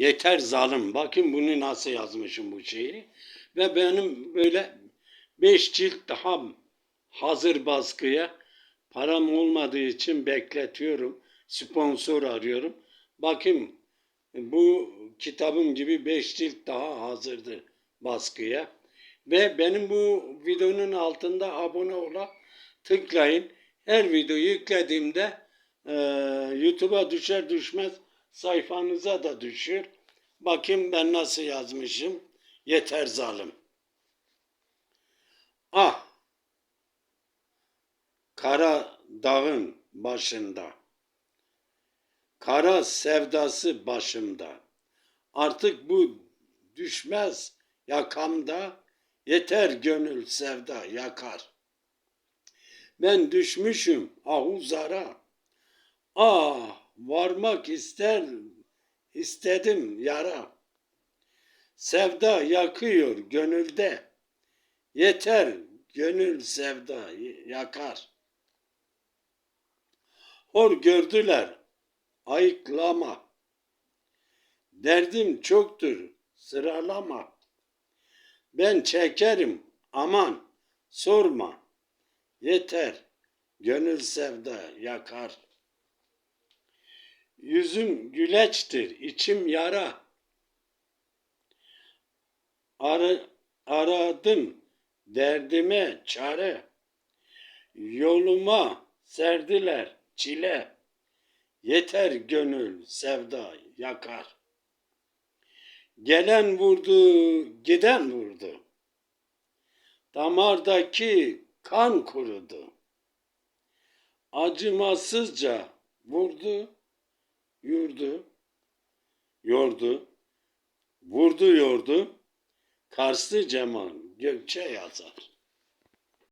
Yeter zalim. Bakın bunu nasıl yazmışım bu şiiri. Ve benim böyle beş cilt daha hazır baskıya param olmadığı için bekletiyorum. Sponsor arıyorum. Bakın bu kitabım gibi beş cilt daha hazırdır baskıya. Ve benim bu videonun altında abone ola tıklayın. Her videoyu yüklediğimde e, YouTube'a düşer düşmez sayfanıza da düşür. Bakayım ben nasıl yazmışım. Yeter zalim. Ah! Kara dağın başında. Kara sevdası başımda. Artık bu düşmez yakamda. Yeter gönül sevda yakar. Ben düşmüşüm ahuzara. Ah varmak ister istedim yara. Sevda yakıyor gönülde. Yeter gönül sevda yakar. Hor gördüler ayıklama. Derdim çoktur sıralama. Ben çekerim aman sorma. Yeter gönül sevda yakar. Yüzüm güleçtir içim yara. Ar aradım derdime çare. Yoluma serdiler çile. Yeter gönül sevda yakar. Gelen vurdu, giden vurdu. Damardaki kan kurudu. Acımasızca vurdu, yurdu, yordu, vurdu yordu. Karslı Cemal Gökçe yazar.